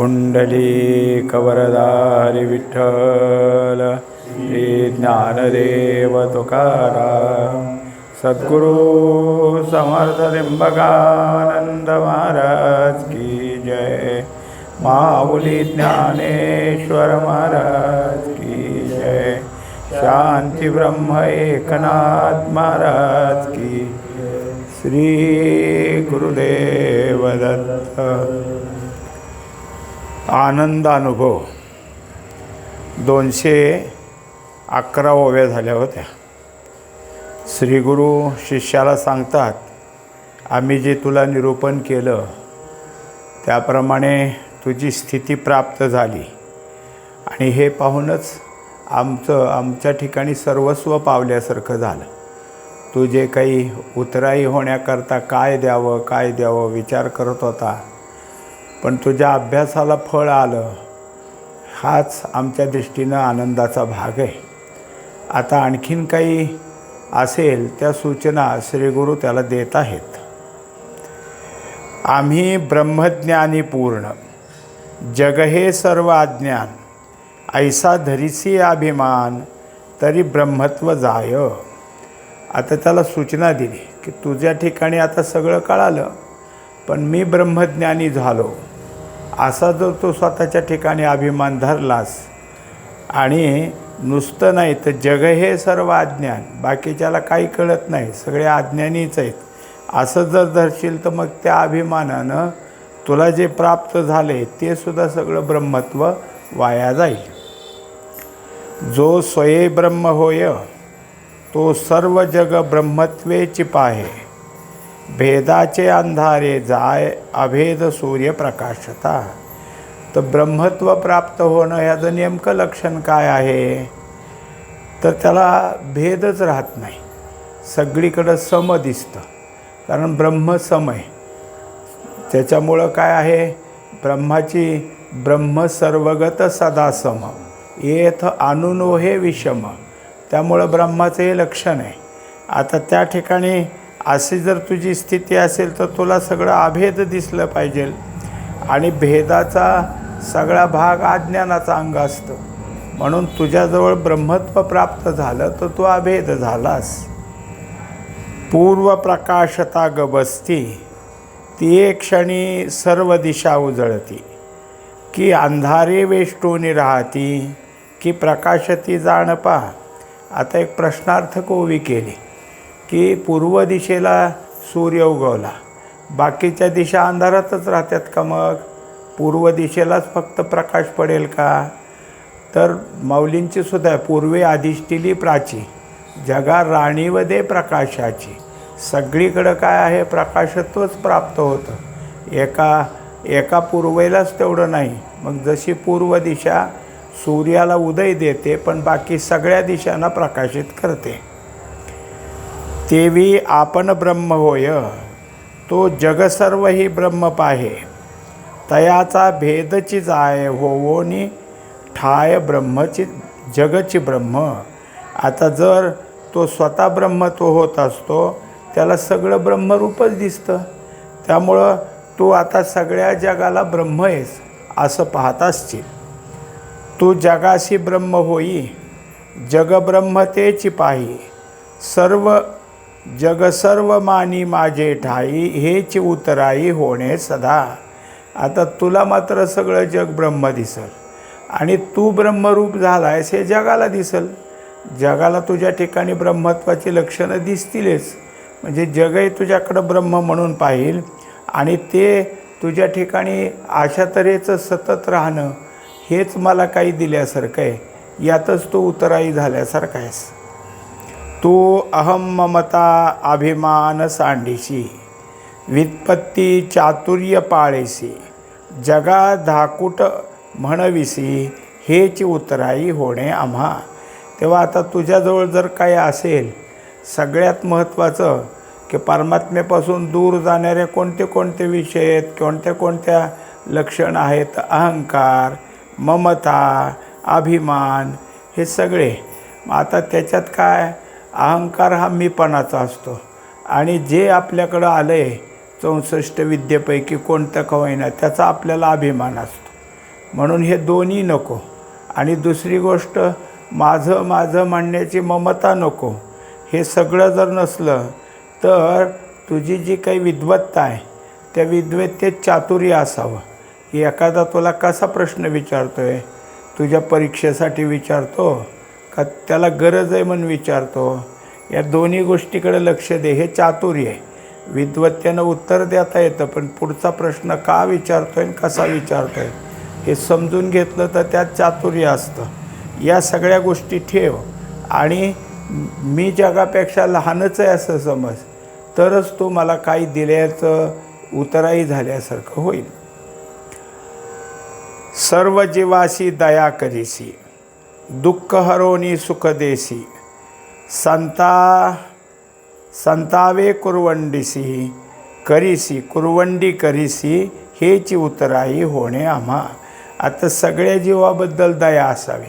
पुंडलीकवरदारि विठ्ठल श्री ज्ञानदेव तुकाराम। सद्गुरु समर्थ लिंबकानंद महाराज की जय। माऊली ज्ञानेश्वर महाराज की जय। शांती ब्रह्म एकनाथ महाराज की श्री गुरुदेव दत्त। आनंदानुभव. दोनशे अकरा ओव्या झाल्या होत्या. श्रीगुरु शिष्याला सांगतात आम्ही जे तुला निरूपण केलं त्याप्रमाणे तुझी स्थिती प्राप्त झाली. आणि हे पाहूनच आमचं आमच्या ठिकाणी सर्वस्व पावल्यासारखं झालं. तू जे काही उतराई होण्याकरता काय द्यावं काय द्यावं विचार करत होता पण तुझ्या अभ्यासाला फळ आलं हाच आमच्या दृष्टीनं आनंदाचा भाग आहे. आता आणखीन काही असेल त्या सूचना श्रीगुरू त्याला देत आहेत. आम्ही ब्रह्मज्ञानी पूर्ण. जग हे सर्व अज्ञान. ऐसा धरिसी अभिमान तरी ब्रह्मत्व जाय. आता त्याला सूचना दिली की तुझ्या ठिकाणी आता सगळं कळालं पण मी ब्रह्मज्ञानी झालो. असा जर तो स्वतःच्या ठिकाणी अभिमान धरलास आणि नुसतं नाही तर जग हे सर्व अज्ञान बाकीच्याला काही कळत नाही सगळे अज्ञानीच आहेत असं जर धरशील तर मग त्या अभिमानानं तुला जे प्राप्त झाले ते सुद्धा सगळं ब्रह्मत्व वाया जाईल. जो स्वये ब्रह्म होय तो सर्व जग ब्रह्मत्वेची पाहे. भेदाचे अंधारे जाय अभेद सूर्यप्रकाशता तर ब्रह्मत्व प्राप्त होणं ह्याचं नेमकं लक्षण काय आहे? तर त्याला भेदच राहत नाही. सगळीकडं सम दिसतं. कारण ब्रह्म सम आहे. त्याच्यामुळं काय आहे? ब्रह्माची ब्रह्म सर्वगत सदा सम. येथ अनुनो हे विषम. त्यामुळं ब्रह्माचं हे लक्षण आहे. आता त्या ठिकाणी अशी जर तुझी स्थिती असेल तर तुला सगळं अभेद दिसलं पाहिजे. आणि भेदाचा सगळा भाग अज्ञानाचा अंग असतो. म्हणून तुझ्याजवळ ब्रह्मत्व प्राप्त झालं तर तू अभेद झालास. पूर्व प्रकाशता गबसती. ती एक क्षणी सर्व दिशा उजळती. की अंधारे वेष्टोनी राहती की प्रकाशती जाण पहा आता एक प्रश्नार्थक उभी केली. की पूर्व दिशेला सूर्य उगवला. बाकीच्या दिशा अंधारातच राहतात का मग? पूर्व दिशेलाच फक्त प्रकाश पडेल का? तर माऊलींची सुद्धा पूर्वे अधिष्ठिली प्राची जगा राणीवदे प्रकाशाची. सगळीकडं काय आहे? प्रकाशत्वच प्राप्त होतं. एका एका पूर्वेलाच तेवढं नाही. मग जशी पूर्व दिशा सूर्याला उदय देते पण बाकी सगळ्या दिशांना प्रकाशित करते. तेवी आपण ब्रह्म होय तो जगसर्व ही ब्रह्म पाहे. तयाचा भेदची जाय होवोनी ठाय ब्रह्मची जगची ब्रह्म. आता जर तो स्वतः ब्रह्म तो होत असतो त्याला सगळं ब्रह्मरूपच दिसतं. त्यामुळं तू आता सगळ्या जगाला ब्रह्म आहेस असं पाहत असशील तू जगाशी ब्रह्म होई जगब्रह्म तेची पाही. सर्व जग सर्व मानी माझे ठाई हेच उतराई होणे सदा. आता तुला मात्र सगळं जग ब्रह्म दिसल. आणि तू ब्रह्मरूप झालायस हे जगाला दिसल. जगाला तुझ्या ठिकाणी ब्रह्मत्वाची लक्षणं दिसतीलच. म्हणजे जगही तुझ्याकडं ब्रह्म म्हणून पाहिल आणि ते तुझ्या ठिकाणी अशा तऱ्हेचं सतत राहणं हेच मला काही दिल्यासारखं आहे. यातच तू उतराई झाल्यासारखा आहेस. तू अहम ममता अभिमान सांडीशी व्युत्पत्ती चातुर्य पाळेसी जगा धाकूट म्हणविसी हेच उतराई होणे आम्हा. तेव्हा आता तुझ्याजवळ जर काही असेल सगळ्यात महत्त्वाचं की परमात्मेपासून दूर जाणारे कोणते कोणते विषय आहेत कोणत्या कोणत्या लक्षण आहेत अहंकार ममता अभिमान हे सगळे. मग आता त्याच्यात काय अहंकार हा मीपणाचा असतो. आणि जे आपल्याकडं आलं आहे चौसष्ट विद्येपैकी कोणतं का होईना त्याचा आपल्याला अभिमान असतो. म्हणून हे दोन्ही नको. आणि दुसरी गोष्ट माझं माझं म्हणण्याची ममता नको. हे सगळं जर नसलं तर तुझी जी काही विद्वत्ता आहे त्या विद्वत्तेत चातुर्य असावं. की एखादा तुला कसा प्रश्न विचारतो आहे तुझ्या परीक्षेसाठी विचारतो. का त्याला गरज आहे म्हणून विचारतो. या दोन्ही गोष्टीकडे लक्ष दे. हे चातुर्य आहे. विद्वत्तेनं उत्तर देता येतं पण पुढचा प्रश्न का विचारतोय आणि कसा विचारतोय? हे समजून घेतलं तर त्यात चातुर्य असतं. या सगळ्या गोष्टी ठेव. आणि मी जगापेक्षा लहानच आहे असं समज तरच तो मला काही दिल्याचं उतराई झाल्यासारखं होईल. सर्व जीवाशी दया करीसी. दुःख हरोनी सुख देसी संता संतावे कुरवंडीसी करीसी कुरवंडी करीसी हेची उतराई होणे आम्हा आता सगळ्या जीवाबद्दल दया असावी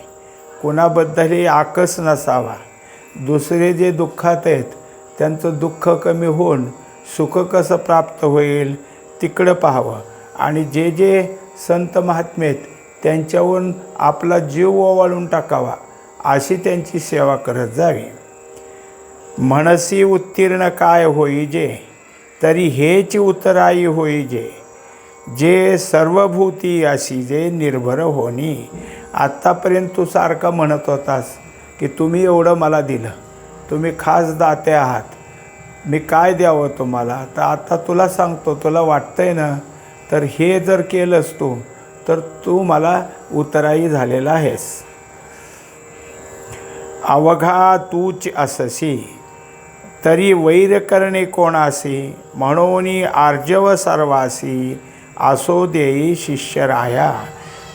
कुणाबद्दलही आकस नसावा दुसरे जे दुःखात आहेत त्यांचं दुःख कमी होऊन सुख कसं प्राप्त होईल तिकडं पाहावं आणि जे जे संत महात्मे त्यांच्यावरून आपला जीव ओवाळून टाकावा अशी त्यांची सेवा करत जावी. म्हणसी उत्तीर्ण काय होईजे? तरी हेच उतराई होईजे. जे सर्वभूती अशी जे निर्भर होणी. आत्तापर्यंत तू सारखा म्हणत होतास की तुम्ही एवढं मला दिलं. तुम्ही खास दाते आहात. मी काय द्यावं तुम्हाला? तर आता तुला सांगतो तुला वाटतंय ना? तर हे जर केलंस तू तर तू मला उतराई झालेला आहेस. अवघा तूच अससी तरी वैर करणे कोणासी म्हणून आर्जव सर्वासी असो देई शिष्य राया.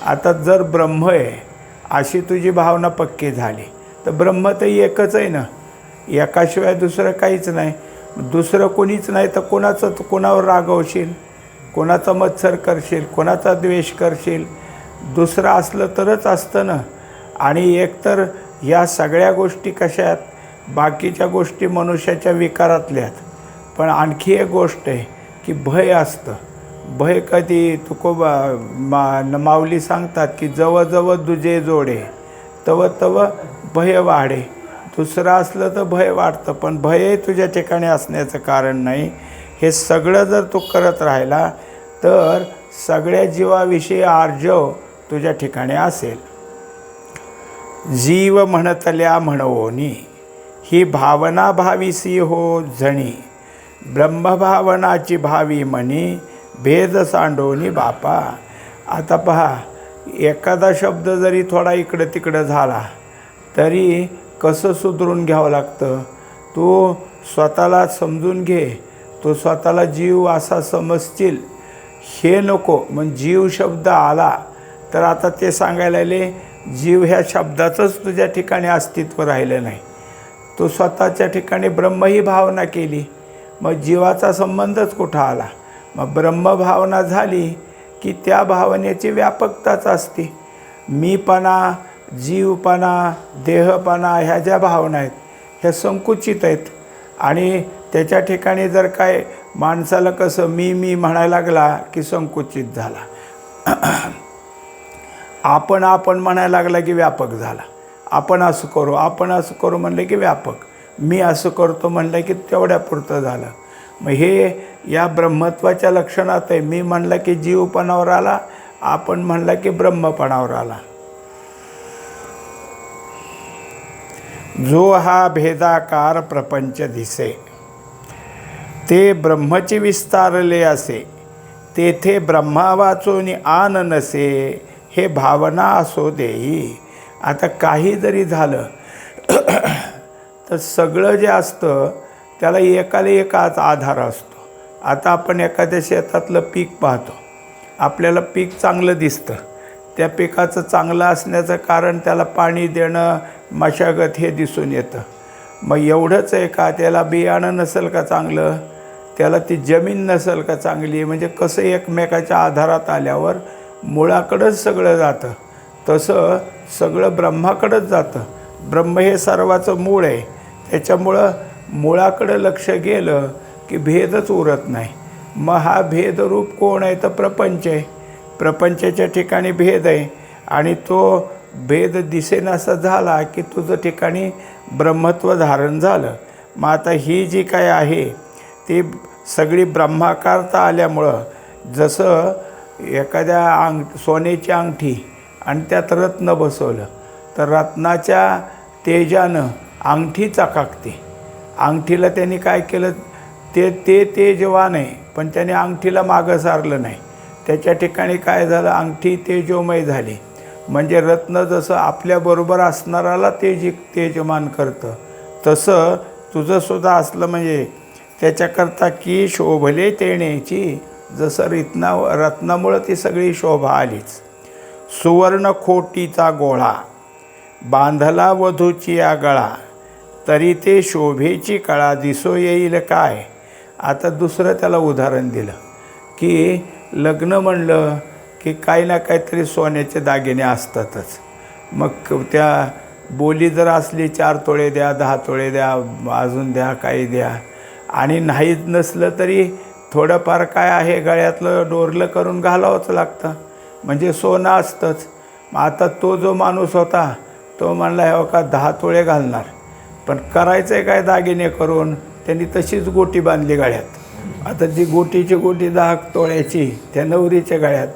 आता जर ब्रह्म आहे अशी तुझी भावना पक्की झाली तर ब्रह्म तर एकच आहे ना? एकाशिवाय दुसरं काहीच नाही. दुसरं कोणीच नाही तर कोणाचं कोणावर रागवशील कोणाचा मत्सर करशील कोणाचा द्वेष करशील दुसरं असलं तरच असतं ना. आणि एकतर या सगळ्या गोष्टी कशा आहेत बाकीच्या गोष्टी मनुष्याच्या विकारातल्यात. पण आणखी एक गोष्ट आहे की भय असतं. भय कधी तुकोबा मा न- माऊली सांगतात की जवळजवळ दुजे जोडे तव तव भय वाढे. दुसरं असलं तर भय वाढतं पण भयही तुझ्या ठिकाणी असण्याचं कारण नाही. हे सगळं जर तू करत राहिला तर सगळ्या जीवाविषयी आर्जव तुझ्या ठिकाणी असेल. जीव म्हणतल्या म्हणवोनी ही भावना भाविसी हो जणी. ब्रह्मभावनाची भावी म्हणी भेद सांडोनी बापा. आता पहा एखादा शब्द जरी थोडा इकडं तिकडं झाला तरी कसं सुधरून घ्यावं लागतं? तू स्वतःला समजून घे. तो स्वतःला जीव असा समजतील. हे नको. मग जीव शब्द आला. तर आता ते सांगायला आले जीव ह्या शब्दाचंच तुझ्या ठिकाणी अस्तित्व राहिलं नाही. तो स्वतःच्या ठिकाणी ब्रह्म ही भावना केली. मग जीवाचा संबंधच कुठं आला? मग ब्रह्मभावना झाली की त्या भावनेची व्यापकताच असते. मीपणा जीवपणा देहपणा ह्या ज्या भावना आहेत ह्या संकुचित आहेत. आणि त्याच्या ठिकाणी जर काय माणसाला कसं मी मी म्हणायला लागला की संकुचित झाला. आपण आपण म्हणायला लागला की व्यापक झाला. आपण असं करू आपण असं करू म्हणलं की व्यापक. मी असं करतो म्हणलं की तेवढ्यापुरतं झालं. मग हे या ब्रह्मत्वाच्या लक्षणात आहे. मी म्हणलं की जीवपणावर आला आपण म्हणलं की ब्रह्मपणावर आला. जो हा भेदाकार प्रपंच दिसे. ते ब्रह्मचे विस्तारले असे. तेथे ब्रह्मा वाचून आन नसे हे भावना असो देई. आता काही जरी झालं तर सगळं जे असतं त्याला एकाला एकाच आधार असतो. आता आपण एखाद्या शेतातलं पीक पाहतो. आपल्याला पीक चांगलं दिसतं. त्या पिकाचं चांगलं असण्याचं कारण त्याला पाणी देणं मशागत हे दिसून येतं. मग एवढंच आहे का? त्याला बियाणं नसेल का चांगलं? त्याला ती जमीन नसेल का चांगली म्हणजे कसं एकमेकाच्या आधारात आल्यावर मुळाकडंच सगळं जातं. तसं सगळं ब्रह्माकडंच जातं. ब्रह्म हे सर्वाचं मूळ आहे. त्याच्यामुळं मुळाकडं लक्ष गेलं की भेदच उरत नाही. मग हा भेदरूप कोण आहे? तर प्रपंच आहे. प्रपंचाच्या ठिकाणी भेद आहे. आणि तो भेद दिसेनासा झाला की तुझं ठिकाणी ब्रह्मत्व धारण झालं. मग आता ही जी काय आहे ती सगळी ब्रह्माकारता आल्यामुळं जसं एखाद्या अंग सोन्याची अंगठी आणि त्यात रत्न बसवलं तर रत्नाच्या तेजानं अंगठी चकाकते. अंगठीला त्यांनी काय केलं? ते ते तेजवान आहे पण त्याने अंगठीला मागं सारलं नाही. त्याच्या ठिकाणी काय झालं? अंगठी तेजोमय झाली. म्हणजे रत्न जसं आपल्याबरोबर असणाराला तेज तेजमान करतं तसं तुझंसुद्धा असलं म्हणजे त्याच्याकरता की शोभले तेण्याची जसं रत्ना रत्नामुळं ती सगळी शोभा आलीच. सुवर्ण खोटीचा गोळा बांधला वधूची या गळा तरी ते शोभेची कळा दिसो येईल काय? आता दुसरं त्याला उदाहरण दिलं की लग्न म्हणलं की काही ना काहीतरी सोन्याचे दागिने असतातच. मग त्या बोली जर असली चार तोळे द्या दहा तोळे द्या अजून द्या काही द्या आणि नाही नसलं तरी थोडंफार काय आहे गळ्यातलं डोरलं करून घालावंच लागतं. म्हणजे सोनं असतंच. मग आता तो जो माणूस होता तो म्हणला हो का दहा तोळे घालणार. पण करायचं आहे काय दागिने करून? त्यांनी तशीच गोटी बांधली गळ्यात. आता ती गोटीची गोटी दहा तोळ्याची त्या नवरीच्या गळ्यात.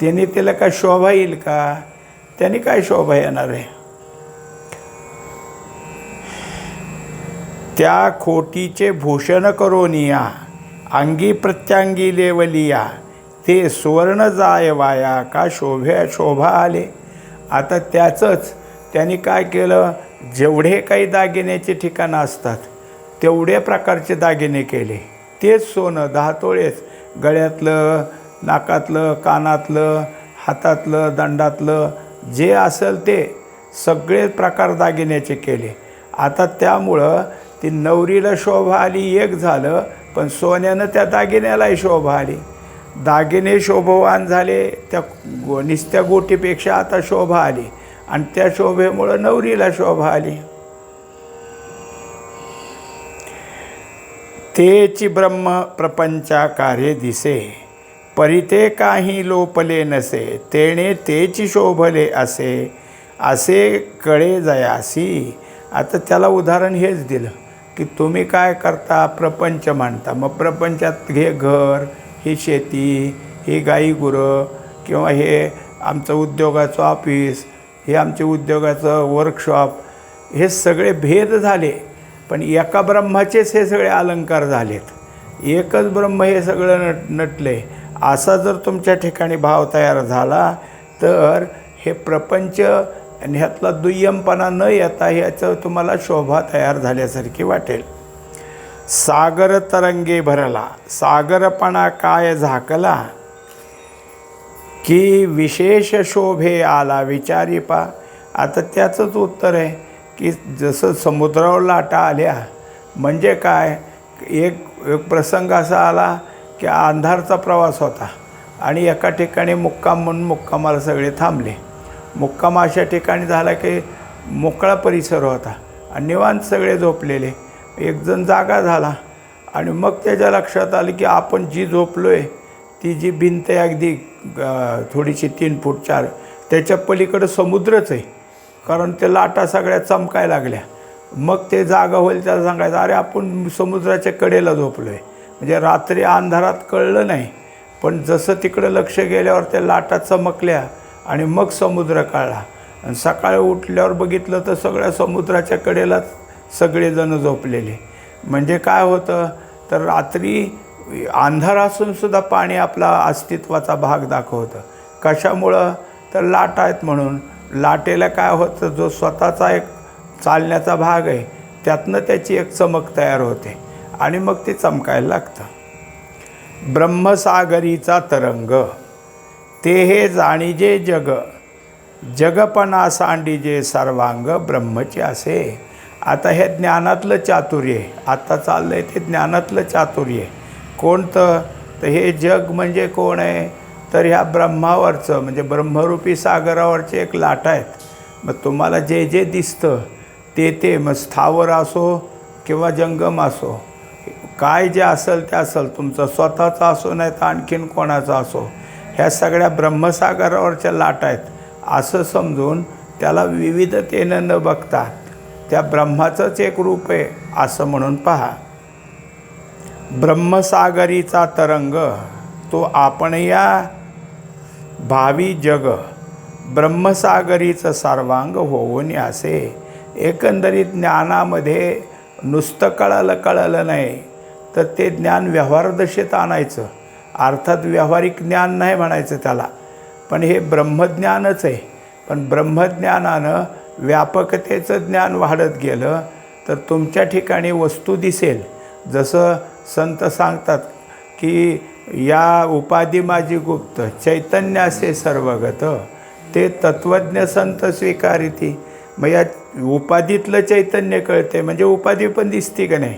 त्यांनी त्याला काय शोभा येईल का? त्यांनी काय शोभा येणार आहे? त्या खोटीचे भूषण करोनिया अंगी प्रत्यांगी लेवलिया ते सुवर्ण जाय वाया का शोभे शोभा आले. आता त्याचंच त्यांनी काय केलं? जेवढे काही दागिन्याचे ठिकाणं असतात तेवढ्या प्रकारचे दागिने केले. तेच सोनं दहातोळेच गळ्यातलं नाकातलं कानातलं हातातलं दंडातलं जे असेल ते सगळे प्रकार दागिन्याचे केले. आता त्यामुळं ती नवरीला शोभा आली एक झालं पण सोन्यानं त्या दागिन्यालाही शोभा आली. दागिने शोभवान झाले त्या गो निस्त्या गोटीपेक्षा आता शोभा आली आणि त्या शोभेमुळं नवरीला शोभा आली. तेची ब्रह्म प्रपंचा कार्य दिसे परिते काही लोपले नसे तेणे तेची शोभले असे असे कळे जयासी. आता त्याला उदाहरण हेच दिलं. की तुम्ही काय करता? प्रपंच मांडता. मग प्रपंचात हे घर ही शेती ही गाईगुरं किंवा हे आमचं उद्योगाचं ऑफिस हे आमचे उद्योगाचं वर्कशॉप हे सगळे भेद झाले. पण एका ब्रह्माचेच हे सगळे अलंकार झालेत. एकच ब्रह्म हे सगळं नट नटले. असा जर तुमच्या ठिकाणी भाव तयार झाला तर हे प्रपंच आणि ह्यातला दुय्यमपणा न येता ह्याचं तुम्हाला शोभा तयार झाल्यासारखी वाटेल. सागर तरंगे भरला. सागरपणा काय झाकला? की विशेष शोभे आला? विचारी पा. आता त्याचंच उत्तर आहे की जसं समुद्रावर लाटा आल्या म्हणजे काय? एक एक प्रसंग असा आला की अंधारचा प्रवास होता आणि एका ठिकाणी मुक्काम म्हणून मुक्कामाला सगळे थांबले. मुक्काम अशा ठिकाणी झाला की मोकळा परिसर होता. आणि निवांत सगळे झोपलेले. एकजण जागा झाला. आणि मग त्याच्या लक्षात आलं की आपण जी झोपलो आहे ती जी भिंत आहे अगदी थोडीशी तीन फूट चार त्याच्या पलीकडं समुद्रच आहे. कारण ते लाटा सगळ्या चमकाय लागल्या. मग ते जागा होईल त्याला सांगायचं अरे आपण समुद्राच्या कडेला झोपलो आहे म्हणजे रात्री अंधारात कळलं नाही. पण जसं तिकडं लक्ष गेल्यावर त्या लाटा चमकल्या आणि मग समुद्र काळला आणि सकाळी उठल्यावर बघितलं तर सगळ्या समुद्राच्या कडेलाच सगळेजण झोपलेले. म्हणजे काय होतं? तर रात्री अंधार असूनसुद्धा पाणी आपला अस्तित्वाचा भाग दाखवतं. कशामुळं? तर लाट आहेत म्हणून. लाटेला काय होतं? जो स्वतःचा एक चालण्याचा भाग आहे त्यातनं त्याची एक चमक तयार होते आणि मग ते चमकायला लागतं. ब्रह्मसागरीचा तरंग. ते हे जाणीजे जग. जगपणा सांडीजे सर्वांग ब्रह्मचे असे. आता हे ज्ञानातलं चातुर्य. आहे आता चाललं आहे ते ज्ञानातलं चातुर्य. आहे कोणतं? तर हे जग म्हणजे कोण आहे? तर ह्या ब्रह्मावरचं म्हणजे ब्रह्मरूपी सागरावरचे एक लाटा आहेत. मग तुम्हाला जे जे दिसतं ते ते मग स्थावर असो किंवा जंगम असो. काय जे असेल ते असेल. तुमचं स्वतःचं असो नाही तर आणखीन कोणाचं असो. ह्या सगळ्या ब्रह्मसागरावरच्या लाटा आहेत. असं समजून त्याला विविधतेनं न बघता त्या ब्रह्माचंच एक रूप आहे असं म्हणून पहा. ब्रह्मसागरीचा तरंग तो आपण या भावी जग ब्रह्मसागरीचं सर्वांग होऊन असे. एकंदरीत ज्ञानामध्ये नुसतं कळालं कळालं नाही तर ते ज्ञान व्यवहारदशेत आणायचं. अर्थात व्यावहारिक ज्ञान नाही म्हणायचं त्याला. पण हे ब्रह्मज्ञानच आहे. पण ब्रह्मज्ञानानं व्यापकतेचं ज्ञान वाढत गेलं तर तुमच्या ठिकाणी वस्तू दिसेल. जसं संत सांगतात की या उपाधी माझी गुप्त चैतन्य असे सर्वगत ते तत्वज्ञ संत स्वीकारिती. मग या उपाधीतलं चैतन्य कळते म्हणजे उपाधी पण दिसते का नाही?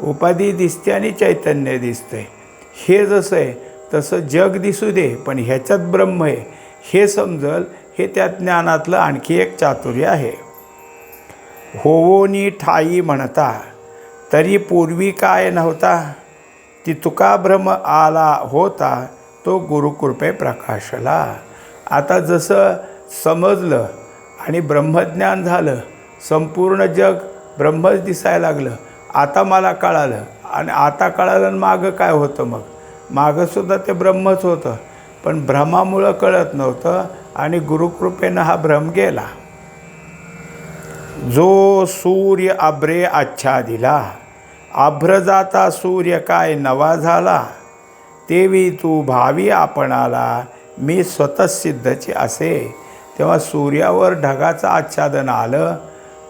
उपाधी दिसते आणि चैतन्य दिसते हे जसं आहे तसं जग दिसू दे पण ह्याच्यात ब्रह्म आहे. हे समजल हे त्या ज्ञानातलं आणखी एक चातुर्य आहे. होवोनी ठाई म्हणता तरी पूर्वी काय नव्हता? ती तुका भ्रम आला होता तो गुरुकृपे प्रकाशला. आता जसं समजलं आणि ब्रह्मज्ञान झालं संपूर्ण जग ब्रह्मच दिसायला लागलं आता मला कळालं आणि आता कळालं आणि मागं काय होतं मग? मागंसुद्धा ते ब्रह्मच होतं. पण भ्रमामुळं कळत नव्हतं आणि गुरुकृपेनं हा भ्रम गेला. जो सूर्य आभ्रे आच्छादिला आभ्र जाता सूर्य काय नवा झाला तेवी तू भावी आपणाला मी स्वतःसिद्धचे असे. तेव्हा सूर्यावर ढगाचं आच्छादन आलं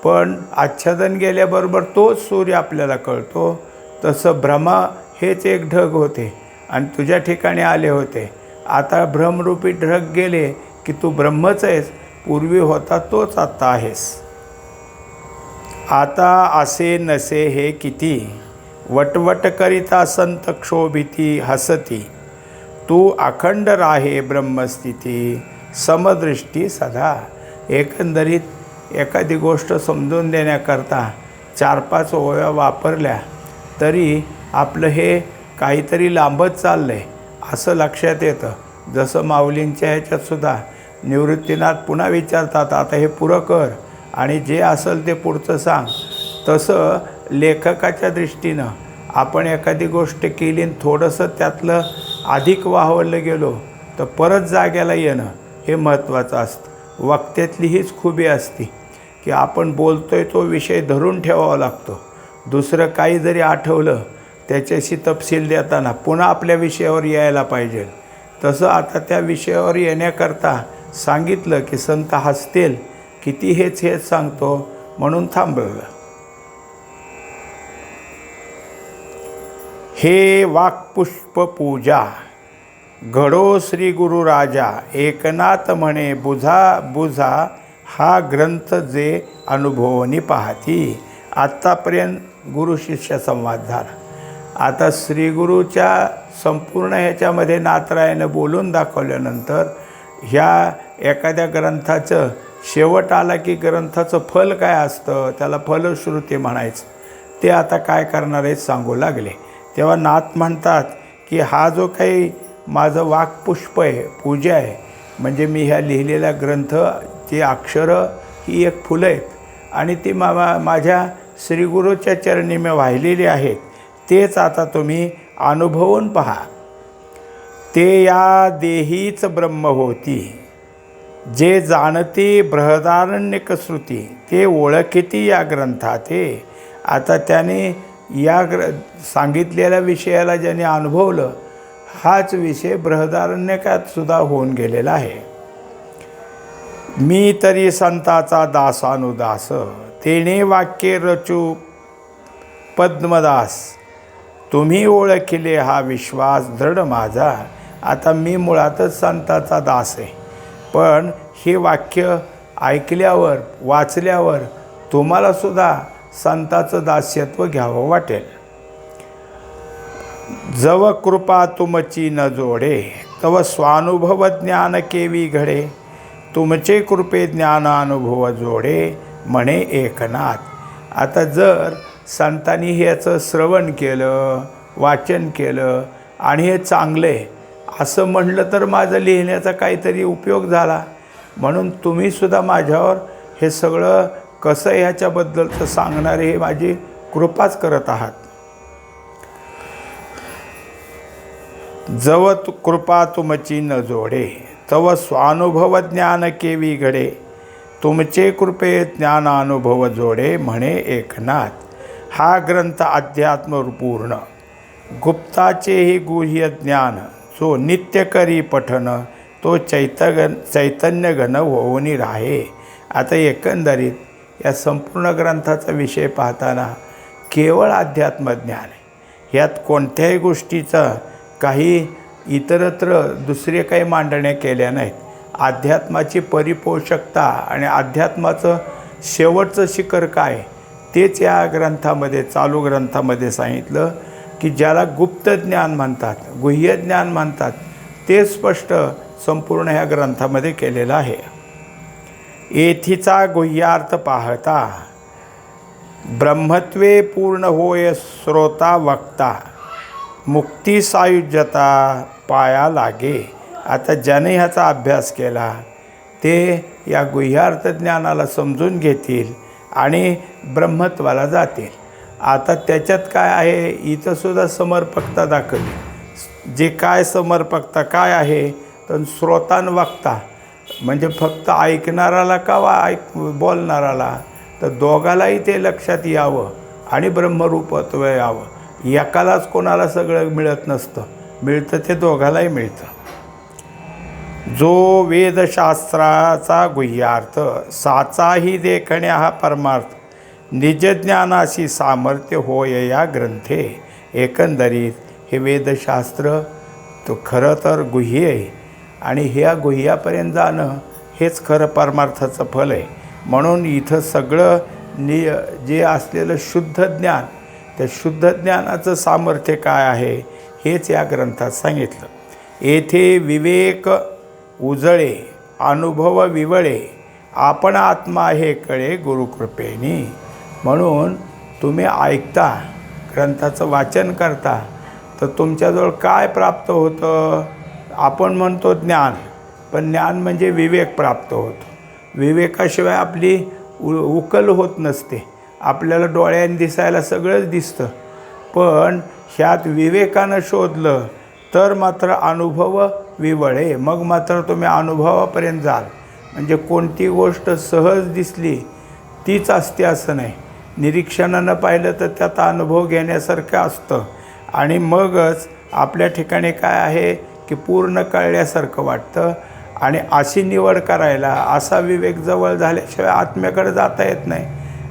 पण आच्छादन गेल्याबरोबर तोच सूर्य आपल्याला कळतो. तसं भ्रमा हेच एक ढग होते आणि तुझ्या ठिकाणी आले होते. आता भ्रमरूपी ढग गेले की तू ब्रह्मच आहेस पूर्वी होता तोच आत्ता आहेस. आता असे नसे हे किती? वटवट करिता संत क्षोभिती हसती. तू अखंड राहे ब्रह्मस्थिती समदृष्टी सदा. एकंदरीत एखादी गोष्ट समजून देण्याकरता चार पाच ओव्या वापरल्या तरी आपलं हे काहीतरी लांबत चाललं आहे असं लक्षात येतं. जसं माऊलींच्या ह्याच्यातसुद्धा निवृत्तीनाथ पुन्हा विचारतात आता हे पुरं कर आणि जे असेल ते पुढचं सांग. तसं लेखकाच्या दृष्टीनं आपण एखादी गोष्ट केली आणि थोडंसं त्यातलं अधिक वाहवलं गेलो तर परत जाग्याला येणं हे महत्त्वाचं असतं. वक्त्यातली हीच खुबी असती की आपण बोलतोय तो विषय धरून ठेवावा लागतो. दुसरं काही जरी आठवलं त्याच्याशी तपशील देताना पुन्हा आपल्या विषयावर यायला पाहिजे. तसं आता त्या विषयावर येण्याकरता सांगितलं की संत हसतील किती हेच हेच सांगतो म्हणून थांबवलं. हे वाक्पुष्प पूजा घडो श्री गुरु राजा एकनाथ म्हणे बुझा बुझा हा ग्रंथ जे अनुभवनी पाहती. आत्तापर्यंत गुरु शिष्य संवाद झाला. आता श्रीगुरूच्या संपूर्ण ह्याच्यामध्ये नातरायनं बोलून दाखवल्यानंतर ह्या एखाद्या ग्रंथाचं शेवट आला की ग्रंथाचं फल काय असतं? त्याला फलश्रुती म्हणायचं. ते आता काय करणार आहे सांगू लागले. तेव्हा नाथ म्हणतात की हा जो काही माझं वाक्पुष्प आहे पूजा आहे म्हणजे मी ह्या लिहिलेल्या ग्रंथ ती अक्षरं ही एक फुलं आहेत. आणि ती मा मा- माझ्या श्रीगुरूच्या चरणी मी वाहिलेली आहेत तेच आता तुम्ही अनुभवून पहा. ते या देहीच ब्रह्म होती. जे जाणते बृहदारण्यक श्रुती ते ओळखिती या ग्रंथाते. आता त्याने या ग्र सांगितलेल्या विषयाला ज्याने अनुभवलं हाच विषय बृहदारण्यकात सुद्धा होऊन गेलेला आहे. मी तरी संताचा दासानुदास. तेने वाक्य रचू. पद्मदास तुम्ही ओळखले हा विश्वास दृढ माझा. आता मी मुळातच संताचा दास आहे. पण हे वाक्य ऐकल्यावर वाचल्यावर तुम्हालासुद्धा संताचं दास्यत्व घ्यावं वाटेल. जव कृपा तुमची न जोडे तव स्वानुभव ज्ञान केवी घडे. तुमचे कृपे ज्ञान अनुभव जोडे म्हणे एकनाथ आता जर संतांनी ह्याचं श्रवण केलं वाचन केलं आणि हे चांगलं आहे असं म्हणलं तर माझं लिहिण्याचा काहीतरी उपयोग झाला. म्हणून तुम्हीसुद्धा माझ्यावर हे सगळं कसं आहे ह्याच्याबद्दलचं सांगणारे हे माझी कृपाच करत आहात. जव कृपा तुमची न जोडे तव स्वानुभव ज्ञान केवी घडे तुमचे कृपे ज्ञान अनुभव जोडे म्हणे एकनाथ. हा ग्रंथ अध्यात्मपूर्ण. गुप्ताचेही गुह्य ज्ञान जो नित्य करी पठन तो चैतगन चैतन्यघन होऊन राहे. आता एकंदरीत या संपूर्ण ग्रंथाचा विषय पाहताना केवळ अध्यात्मज्ञान आहे यात कोणत्याही गोष्टीचं काही इतरत्र दुसरे काही मांडण्या केल्या नाहीत. अध्यात्माची परिपोषकता आणि अध्यात्माचं शेवटचं शिखर काय? तेच या ग्रंथामध्ये चालू ग्रंथामध्ये सांगितलं की ज्याला गुप्त ज्ञान म्हणतात गुह्य ज्ञान म्हणतात ते स्पष्ट संपूर्ण ह्या ग्रंथामध्ये केलेलं आहे. येथीचा गुह्यार्थ पाहता ब्रह्मत्वे पूर्ण होय श्रोता वक्ता मुक्ती सायुज्यता पाया लागे. आता ज्याने ह्याचा अभ्यास केला ते या गुह्यार्थ ज्ञानाला समजून घेतील आणि ब्रह्मत्वाला जातील. आता त्याच्यात काय आहे? इथंसुद्धा समर्पकता दाखवली जे काय समर्पकता काय आहे? तर श्रोतान वक्ता. म्हणजे फक्त ऐकणाराला का वा ऐक बोलणाराला तर दोघालाही ते लक्षात यावं आणि ब्रह्मरूपत्व यावं. एकालाच कोणाला सगळं मिळत नसतं. मिळतं ते दोघालाही मिळतं. जो वेदशास्त्राचा गुह्यार्थ साचाही देखण्या हा परमार्थ निजज्ञानाशी सामर्थ्य होय या ग्रंथे. एकंदरीत हे वेदशास्त्र तो खरं तर गुह्य आहे आणि ह्या गुह्यापर्यंत जाणं हेच खरं परमार्थाचं फल आहे. म्हणून इथं सगळं नि जे असलेलं शुद्ध ज्ञान त्या शुद्ध ज्ञानाचं सामर्थ्य काय आहे हेच या ग्रंथात सांगितलं. येथे विवेक उजळे अनुभव विवळे आपण आत्मा हे कळे गुरुकृपेनी. म्हणून तुम्ही ऐकता ग्रंथाचं वाचन करता तर तुमच्याजवळ काय प्राप्त होतं? आपण म्हणतो ज्ञान पण ज्ञान म्हणजे विवेक प्राप्त होतो. विवेकाशिवाय आपली उ उकल होत नसते. आपल्याला डोळ्याने दिसायला सगळंच दिसतं. पण ह्यात विवेकानं शोधलं तर मात्र अनुभव विवळे. मग मात्र तुम्ही अनुभवापर्यंत जाल. म्हणजे कोणती गोष्ट सहज दिसली तीच असते असं नाही. निरीक्षणानं पाहिलं तर त्यात अनुभव घेण्यासारखं असतं. आणि मगच आपल्या ठिकाणी काय आहे की पूर्ण कळल्यासारखं वाटतं. आणि अशी निवड करायला असा विवेक जवळ झाल्याशिवाय आत्म्याकडे जाता येत नाही.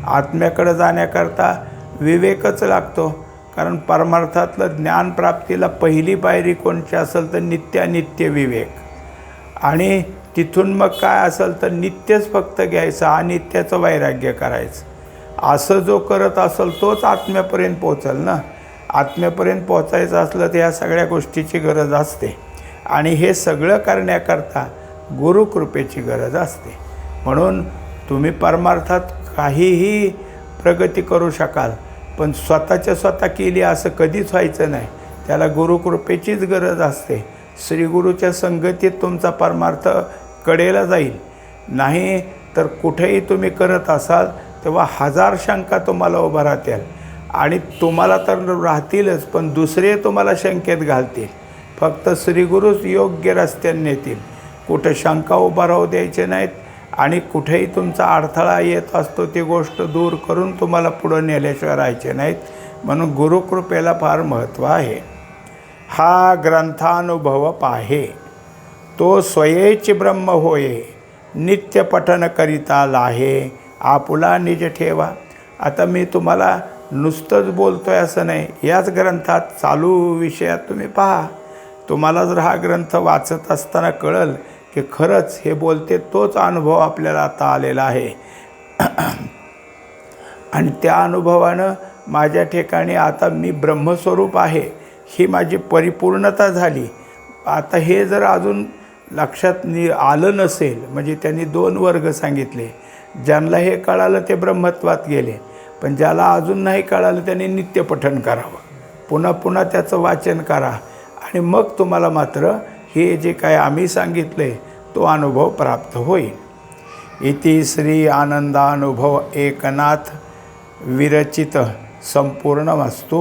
आत्म्याकडे जाण्याकरता विवेकच लागतो. कारण परमार्थातलं ज्ञानप्राप्तीला पहिली पायरी कोणची असेल तर नित्यानित्य विवेक. आणि तिथून मग काय असेल तर नित्यच फक्त घ्यायचं अनित्याचं वैराग्य करायचं. असं जो करत असेल तोच आत्म्यापर्यंत पोचल ना? आत्म्यापर्यंत पोचायचं असलं तर ह्या सगळ्या गोष्टीची गरज असते. आणि हे सगळं करण्याकरता गुरुकृपेची गरज असते. म्हणून तुम्ही परमार्थात काहीही प्रगती करू शकाल पण स्वतःच्या स्वतः केली असं कधीच व्हायचं नाही. त्याला गुरुकृपेचीच गरज असते. श्रीगुरूच्या संगतीत तुमचा परमार्थ कडेला जाईल. नाही तर कुठेही तुम्ही करत असाल तेव्हा हजार शंका तुम्हाला उभा राहतील. आणि तुम्हाला तर राहतीलच पण दुसरे तुम्हाला शंकेत घालतील. फक्त श्रीगुरूच योग्य रस्त्याने नेतील. कुठं शंका उभा राहू द्यायचे नाहीत आणि कुठेही तुमचा अडथळा येत असतो ती गोष्ट दूर करून तुम्हाला पुढं नेल्याशिवाय राहायचे नाहीत. म्हणून गुरुकृपेला फार महत्त्व आहे. हा ग्रंथानुभव पाहे. तो स्वयेची ब्रह्म होये. नित्य पठन करिता लाहे. आपुला निज ठेवा. आता मी तुम्हाला नुसतंच बोलतो आहे असं नाही याच ग्रंथात चालू विषयात तुम्ही पहा. तुम्हाला जर हा ग्रंथ वाचत असताना कळल की खरंच हे बोलते तोच अनुभव आपल्याला आता आलेला आहे. आणि त्या अनुभवानं माझ्या ठिकाणी आता मी ब्रह्मस्वरूप आहे ही माझी परिपूर्णता झाली. आता हे जर अजून लक्षात नि आलं नसेल म्हणजे त्यांनी दोन वर्ग सांगितले. ज्यांना हे कळालं ते ब्रह्मत्वात गेले पण ज्याला अजून नाही कळालं त्याने नित्यपठण करावं. पुन्हा पुन्हा त्याचं वाचन करा. आणि मग तुम्हाला मात्र हे जे काय आम्ही सांगितले तो अनुभव प्राप्त होईल. इति श्री आनंदानुभव एकनाथ विरचित संपूर्ण वस्तू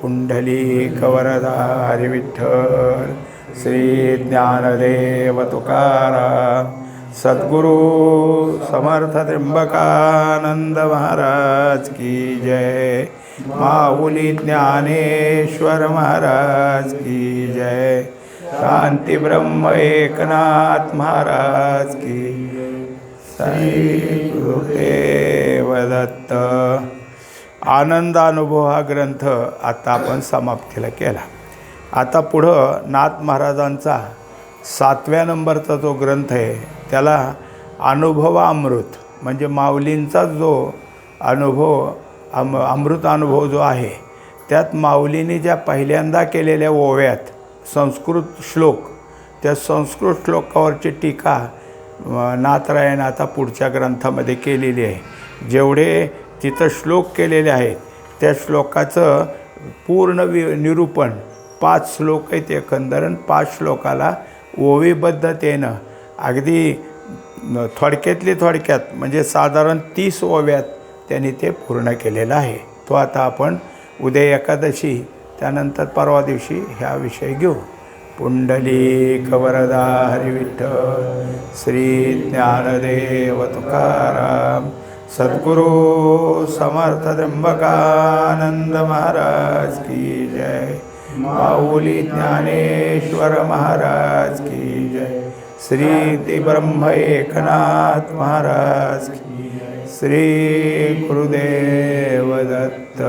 पुंडली कवरदा हरिविठ्ठल श्री ज्ञानदेव तुकाराम सद्गुरु समर्थ त्र्यंबकानंद महाराज की जय माऊली ज्ञानेश्वर महाराज की जय। शांती ब्रह्म एकनाथ महाराज की। श्री गुरुदेव दत्त। आनंदानुभव हा ग्रंथ आता आपण समाप्तीला केला. आता पुढं नाथ महाराजांचा सातव्या नंबरचा जो ग्रंथ आहे त्याला अनुभवामृत म्हणजे माऊलींचा जो अनुभव अम अमृत अनुभव जो आहे त्यात माऊलीने ज्या पहिल्यांदा केलेल्या ओव्यात संस्कृत श्लोक. त्या संस्कृत श्लोकावरची टीका नाथरायण आता पुढच्या ग्रंथामध्ये केलेली आहे. जेवढे तिथं श्लोक केलेले आहेत त्या श्लोकाचं पूर्ण वि निरूपण पाच श्लोक आहेत एकंदर पाच श्लोकाला ओवीबद्धतेनं अगदी थोडक्यातली थोडक्यात म्हणजे साधारण तीस ओव्यात त्यांनी ते पूर्ण केलेलं आहे. तो आता आपण उद्या एकादशी त्यानंतर परवा दिवशी ह्या विषय घेऊ. पुंडली कवरदा हरिविठ्ठल श्री ज्ञानदेव तुकाराम सद्गुरु समर्थ त्र्यंबकानंद महाराज की जय. माऊली ज्ञानेश्वर महाराज की जय. श्री ते ब्रह्म एकनाथ महाराज की श्री गुरुदेव दत्त